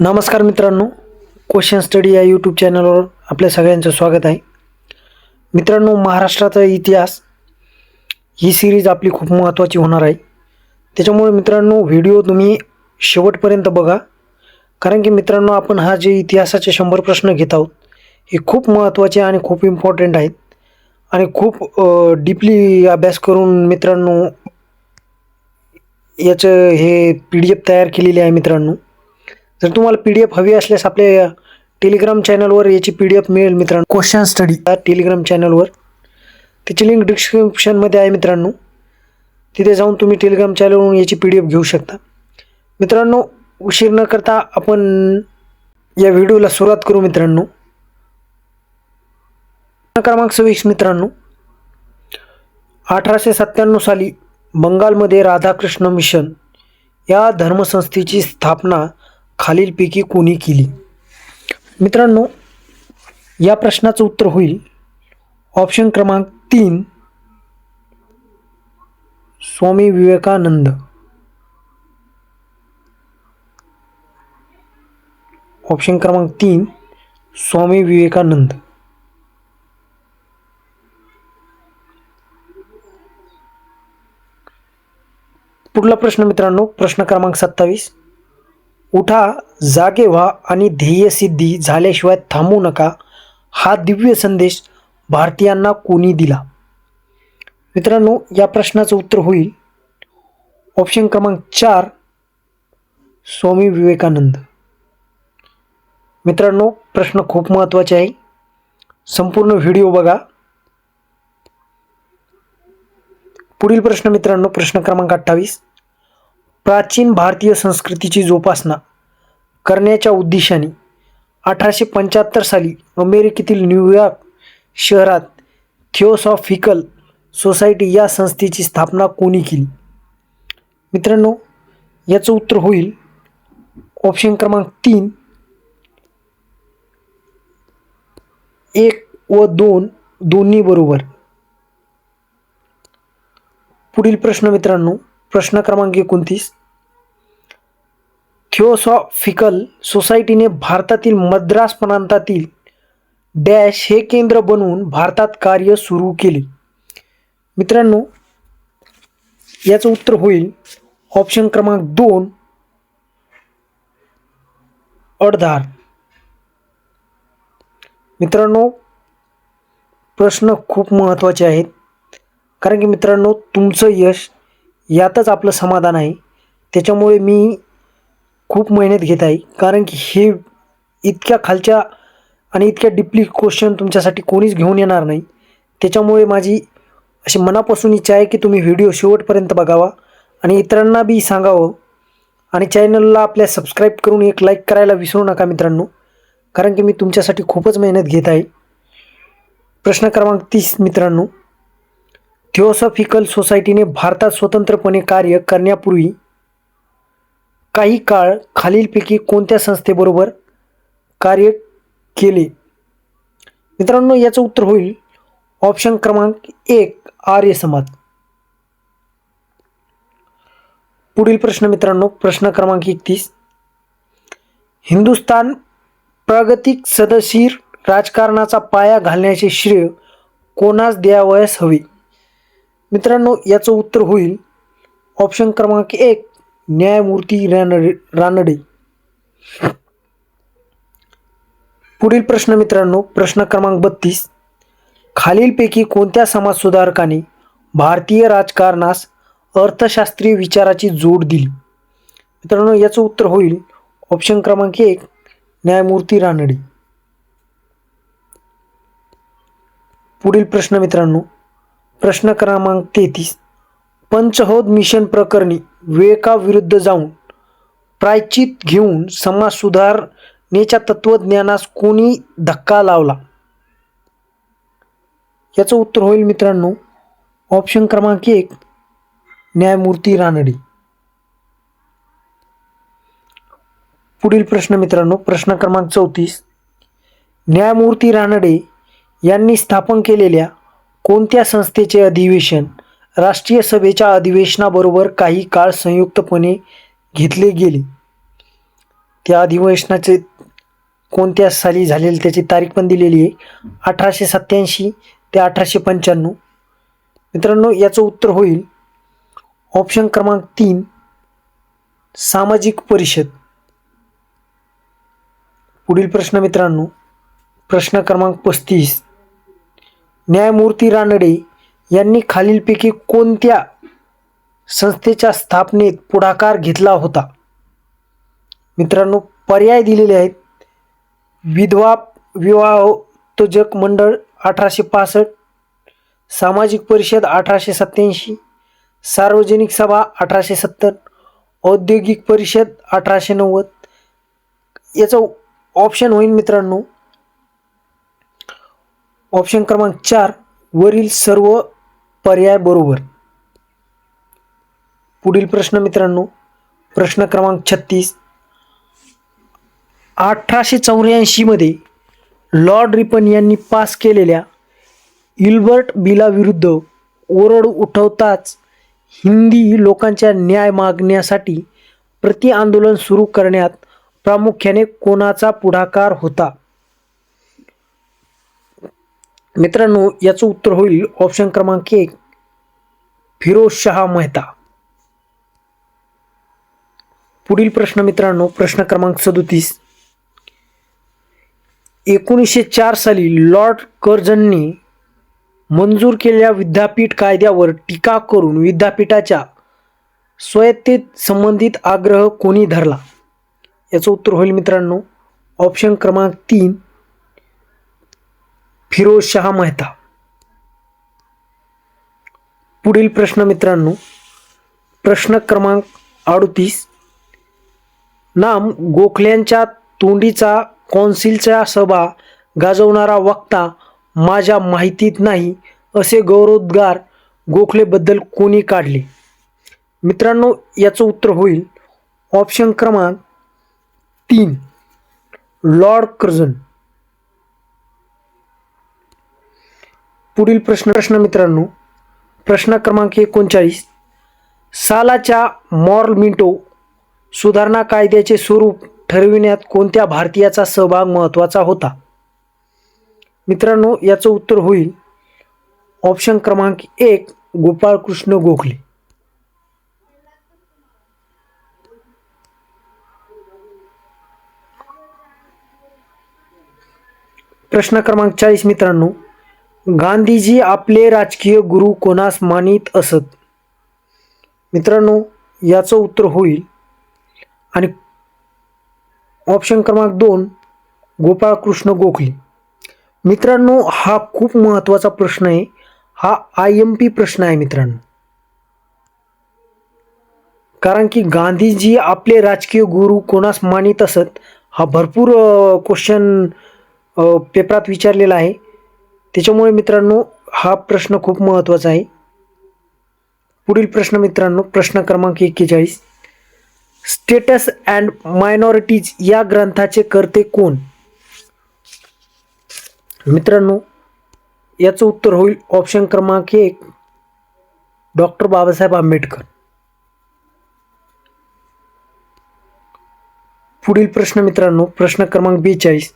नमस्कार मित्रांनो question study या यूट्यूब चॅनलवर आपल्या सगळ्यांचं स्वागत आहे. मित्रांनो महाराष्ट्राचा इतिहास ही सिरीज आपली खूप महत्त्वाची होणार आहे. त्याच्यामुळे मित्रांनो व्हिडिओ तुम्ही शेवटपर्यंत बघा. कारण की मित्रांनो आपण हा जे इतिहासाचे शंभर प्रश्न घेत आहोत हे खूप महत्त्वाचे आणि खूप इम्पॉर्टंट आहेत. आणि खूप डीपली अभ्यास करून मित्रांनो याचं हे पी डी एफ तयार केलेली आहे मित्रांनो. जर तुम्हाला पी डी एफ हवी असल्यास आपल्या टेलिग्राम चॅनलवर याची पी डी एफ मिळेल मित्रांनो. क्वेश्चन स्टडी टेलिग्राम चॅनलवर त्याची लिंक डिस्क्रिप्शनमध्ये आहे मित्रांनो. तिथे जाऊन तुम्ही टेलिग्राम चॅनलवरून याची पी डी एफ घेऊ शकता. मित्रांनो उशीर न करता आपण या व्हिडिओला सुरुवात करू मित्रांनो. क्रमांक सव्वीस मित्रांनो. अठराशे सत्त्याण्णव साली बंगालमध्ये राधाकृष्ण मिशन या धर्मसंस्थेची स्थापना खालीलपैकी कोणी केली? मित्रांनो या प्रश्नाचं उत्तर होईल. ऑप्शन क्रमांक तीन स्वामी विवेकानंद. ऑप्शन क्रमांक तीन स्वामी विवेकानंद. पुढला प्रश्न मित्रांनो प्रश्न क्रमांक सत्तावीस. उठा जागे व्हा आणि ध्येयसिद्धी झाल्याशिवाय थांबू नका हा दिव्य संदेश भारतीयांना कोणी दिला? मित्रांनो या प्रश्नाचं उत्तर होईल. ऑप्शन क्रमांक चार स्वामी विवेकानंद. मित्रांनो प्रश्न खूप महत्त्वाचे आहे. संपूर्ण व्हिडिओ बघा. पुढील प्रश्न मित्रांनो प्रश्न क्रमांक अठ्ठावीस. प्राचीन भारतीय संस्कृतीची जोपासना करण्याच्या उद्देशाने अठराशे पंच्याहत्तर साली अमेरिकेतील न्यूयॉर्क शहरात थिओसॉफिकल सोसायटी या संस्थेची स्थापना कोणी केली? मित्रांनो याचं उत्तर होईल ऑप्शन क्रमांक तीन एक व दोन दोन्ही बरोबर. पुढील प्रश्न मित्रांनो प्रश्न क्रमांक एकोणतीस. थिओसॉफिकल सोसायटीने भारतातील मद्रास प्रांतातील डॅश हे केंद्र बनवून भारतात कार्य सुरू केले. मित्रांनो याचं उत्तर होईल ऑप्शन क्रमांक दोन अडधार. मित्रांनो प्रश्न खूप महत्त्वाचे आहेत. कारण की मित्रांनो तुमचं यश यातच आपलं समाधान आहे. त्याच्यामुळे मी खूप मेहनत घेत आहे. कारण की हे इतक्या खालच्या आणि इतक्या डीपली क्वेश्चन तुमच्यासाठी कोणीच घेऊन येणार नाही. त्याच्यामुळे माझी अशी मनापासून इच्छा आहे की तुम्ही व्हिडिओ शेवटपर्यंत बघावा आणि इतरांना बी सांगावं. आणि चॅनलला आपल्या सबस्क्राईब करून एक लाईक करायला विसरू नका मित्रांनो. कारण की मी तुमच्यासाठी खूपच मेहनत घेत आहे. प्रश्न क्रमांक तीस मित्रांनो. थिओसॉफिकल सोसायटीने भारतात स्वतंत्रपणे कार्य करण्यापूर्वी काही काळ खालीलपैकी कोणत्या संस्थेबरोबर कार्य केले? मित्रांनो याचं उत्तर होईल ऑप्शन क्रमांक एक आर्य समाज. पुढील प्रश्न मित्रांनो प्रश्न क्रमांक एकतीस. हिंदुस्तान प्रागतिक सदशीर राजकारणाचा पाया घालण्याचे श्रेय कोणास द्यावयास हवे? मित्रांनो याचं उत्तर होईल. ऑप्शन क्रमांक एक न्यायमूर्ती रानडे रानडे. पुढील प्रश्न मित्रांनो प्रश्न क्रमांक बत्तीस. खालीलपैकी कोणत्या समाजसुधारकाने भारतीय राजकारणास अर्थशास्त्रीय विचाराची जोड दिली? मित्रांनो याचं उत्तर होईल. ऑप्शन क्रमांक एक न्यायमूर्ती रानडे. पुढील प्रश्न मित्रांनो प्रश्न क्रमांक तेहतीस. पंचहोद मिशन प्रकरणी विवेकाविरुद्ध जाऊन प्रायचित घेऊन समाज सुधारणेच्या तत्त्वज्ञानास कोणी धक्का लावला? याचं उत्तर होईल मित्रांनो ऑप्शन क्रमांक एक न्यायमूर्ती रानडे. पुढील प्रश्न मित्रांनो प्रश्न क्रमांक चौतीस. न्यायमूर्ती रानडे यांनी स्थापन केलेल्या कोणत्या संस्थेचे अधिवेशन? राष्ट्रीय सभेच्या अधिवेशनाबरोबर काही काळ संयुक्तपणे घेतले गेले. त्या अधिवेशनाचे कोणत्या साली झालेले त्याची तारीख पण दिलेली आहे. अठराशे सत्याऐंशी ते अठराशे पंच्याण्णव. मित्रांनो याचं उत्तर होईल. ऑप्शन क्रमांक तीन सामाजिक परिषद. पुढील प्रश्न मित्रांनो प्रश्न क्रमांक पस्तीस. न्यायमूर्ती रानडे यांनी खालीलपैकी कोणत्या संस्थेच्या स्थापनेत पुढाकार घेतला होता? मित्रांनो पर्याय दिलेले आहेत. विधवा विवाहोत्तेजक मंडळ अठराशे पासष्ट सामाजिक परिषद अठराशे सत्याऐंशी सार्वजनिक सभा अठराशे सत्तर औद्योगिक परिषद अठराशे नव्वद. याचं ऑप्शन होईल मित्रांनो. ऑप्शन क्रमांक चार वरील सर्व पर्याय बरोबर. पुढील प्रश्न मित्रांनो प्रश्न क्रमांक छत्तीस. अठराशे चौऱ्याऐंशीमध्ये लॉर्ड रिपन यांनी पास केलेल्या इल्बर्ट बिलाविरुद्ध ओरड उठवताच हिंदी लोकांच्या न्याय मागण्यासाठी प्रति आंदोलन सुरू करण्यात प्रामुख्याने कोणाचा पुढाकार होता? मित्रांनो याचं उत्तर होईल ऑप्शन क्रमांक एक. फिरोज शहा मेहता. पुढील प्रश्न मित्रांनो प्रश्न क्रमांक सदोतीस. एकोणीसशे चार साली लॉर्ड कर्जननी मंजूर केलेल्या विद्यापीठ कायद्यावर टीका करून विद्यापीठाच्या स्वायत्तेत संबंधित आग्रह कोणी धरला? याचं उत्तर होईल मित्रांनो ऑप्शन क्रमांक तीन. फिरोज शहा मेहता. पुढील प्रश्न मित्रांनो प्रश्न क्रमांक अडतीस. नाम गोखल्यांच्या तोंडीचा कौन्सिलच्या सभा गाजवणारा वक्ता माझ्या माहितीत नाही असे गौरवोद्गार गोखलेबद्दल कोणी काढले? मित्रांनो याचं उत्तर होईल. ऑप्शन क्रमांक तीन लॉर्ड कर्जन पुढील प्रश्न प्रश्न मित्रांनो प्रश्न क्रमांक एकोणचाळीस. सालाच्या मॉर्ल मिंटो सुधारणा कायद्याचे स्वरूप ठरविण्यात कोणत्या भारतीयाचा सहभाग महत्त्वाचा होता? मित्रांनो याचं उत्तर होईल. ऑप्शन क्रमांक एक गोपाळकृष्ण गोखले. प्रश्न क्रमांक चाळीस मित्रांनो गांधीजी आपले राजकीय गुरु कोणास मानित असत? मित्रांनो याचं उत्तर होईल. आणि ऑप्शन क्रमांक दोन गोपाळकृष्ण गोखले. मित्रांनो हा खूप महत्त्वाचा प्रश्न आहे. हा आय एम पी प्रश्न आहे मित्रांनो. कारण की गांधीजी आपले राजकीय गुरु कोणास मानित असत? हा भरपूर क्वेश्चन पेपरात विचारलेला आहे. त्याच्यामुळे मित्रांनो हा प्रश्न खूप महत्त्वाचा आहे. पुढील प्रश्न मित्रांनो प्रश्न क्रमांक एक्केचाळीस. स्टेटस अँड मायनॉरिटीज या ग्रंथाचे करते कोण? मित्रांनो याचं उत्तर होईल ऑप्शन क्रमांक एक डॉक्टर बाबासाहेब आंबेडकर. पुढील प्रश्न मित्रांनो प्रश्न क्रमांक बेचाळीस.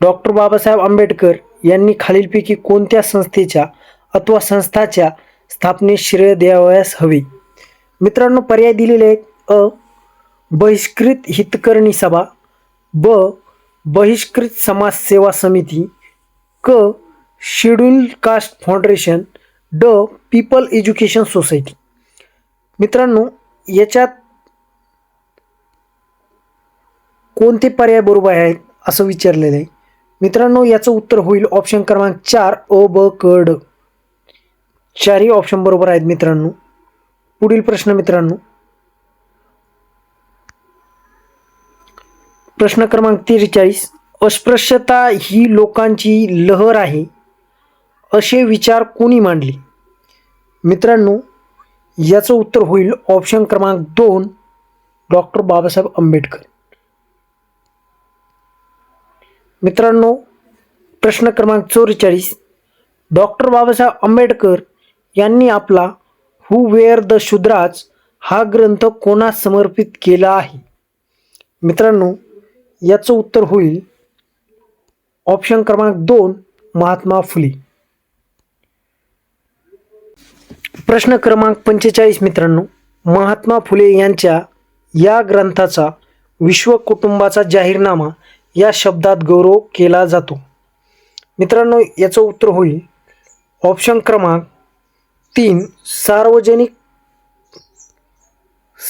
डॉक्टर बाबासाहेब आंबेडकर यांनी खालीलपैकी कोणत्या संस्थेच्या अथवा संस्थाच्या स्थापनेस श्रेय द्यावयास हवे? मित्रांनो पर्याय दिलेले आहेत. अ. बहिष्कृत हितकरणी सभा. ब. बहिष्कृत समाज सेवा समिती. क. Schedule caste foundation. ड. People education society. मित्रांनो याच्यात कोणते पर्याय बरोबर आहेत असं विचारलेलं आहे? मित्रांनो याचं उत्तर होईल ऑप्शन क्रमांक चार अ ब कड चारही ऑप्शन बरोबर आहेत मित्रांनो. पुढील प्रश्न मित्रांनो. प्रश्न क्रमांक त्रेचाळीस. अस्पृश्यता ही लोकांची लहर आहे. असे विचार कोणी मांडले? मित्रांनो याचं उत्तर होईल ऑप्शन क्रमांक दोन डॉक्टर बाबासाहेब आंबेडकर. मित्रांनो प्रश्न क्रमांक चौवेचाळीस. डॉक्टर बाबासाहेब आंबेडकर यांनी आपला हू वेअर द शुद्राज हा ग्रंथ कोणास समर्पित केला आहे? मित्रांनो याचं उत्तर होईल ऑप्शन क्रमांक दोन महात्मा फुले. प्रश्न क्रमांक पंचेचाळीस मित्रांनो महात्मा फुले यांच्या या ग्रंथाचा विश्व कुटुंबाचा जाहीरनामा या शब्दात गौरव केला जातो. मित्रांनो याचं उत्तर होईल. ऑप्शन क्रमांक तीन सार्वजनिक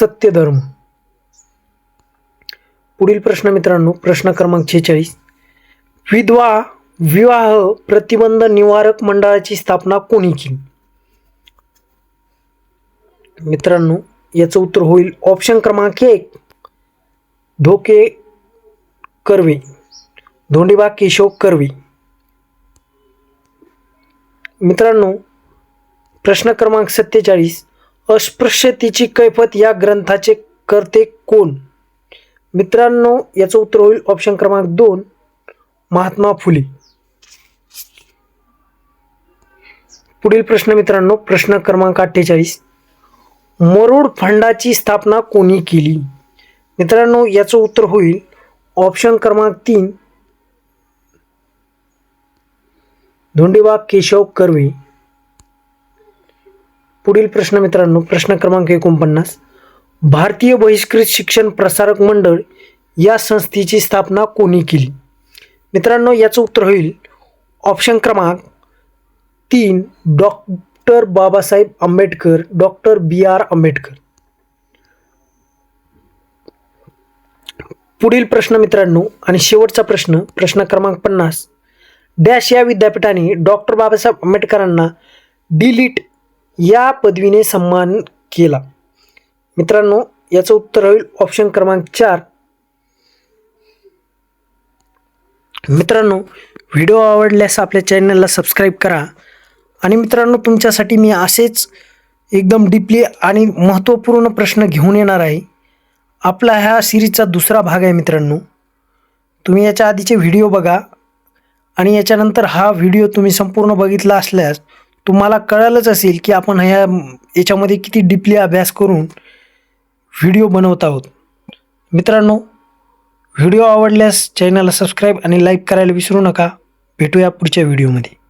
सत्यधर्म. पुढील प्रश्न मित्रांनो प्रश्न क्रमांक छेचाळीस. विधवा विवाह प्रतिबंध निवारक मंडळाची स्थापना कोणी केली? मित्रांनो याचं उत्तर होईल. ऑप्शन क्रमांक एक धोके कर्वे. धोंडीबा केशव कर्वे. मित्रांनो प्रश्न क्रमांक सत्तेचाळीस अस्पृश्यतेची कैफत या ग्रंथाचे करते कोण? मित्रांनो याचं उत्तर होईल ऑप्शन क्रमांक दोन महात्मा फुले. पुढील प्रश्न मित्रांनो प्रश्न क्रमांक अठ्ठेचाळीस मरुड फंडाची स्थापना कोणी केली? मित्रांनो याचं उत्तर होईल ऑप्शन क्रमांक तीन. धोंडीबा केशव कर्वे. पुढील प्रश्न मित्रांनो प्रश्न क्रमांक एकोणपन्नास. भारतीय बहिष्कृत शिक्षण प्रसारक मंडळ या संस्थेची स्थापना कोणी केली? मित्रांनो याचं उत्तर होईल. ऑप्शन क्रमांक तीन doctor Babasaheb Ambedkar doctor B R Ambedkar. पुढील प्रश्न मित्रांनो आणि शेवटचा प्रश्न प्रश्न क्रमांक पन्नास. डॅश या विद्यापीठाने डॉक्टर बाबासाहेब आंबेडकरांना डिलीट या पदवीने सन्मान केला. मित्रांनो याचं उत्तर होईल ऑप्शन क्रमांक चार. मित्रांनो व्हिडिओ आवडल्यास आपल्या चॅनलला सबस्क्राईब करा. आणि मित्रांनो तुमच्यासाठी मी असेच एकदम डीपली आणि महत्त्वपूर्ण प्रश्न घेऊन येणार आहे. आपला ह्या सिरीजचा दुसरा भाग आहे मित्रांनो. तुम्ही याच्या आधीचे व्हिडिओ बघा आणि याच्यानंतर हा व्हिडिओ तुम्ही संपूर्ण बघितला असल्यास तुम्हाला कळालंच असेल की आपण ह्या याच्यामध्ये किती डीपली अभ्यास करून व्हिडिओ बनवत आहोत. मित्रांनो व्हिडिओ आवडल्यास चॅनलला सबस्क्राईब आणि लाईक करायला विसरू नका. भेटूया पुढच्या व्हिडिओमध्ये.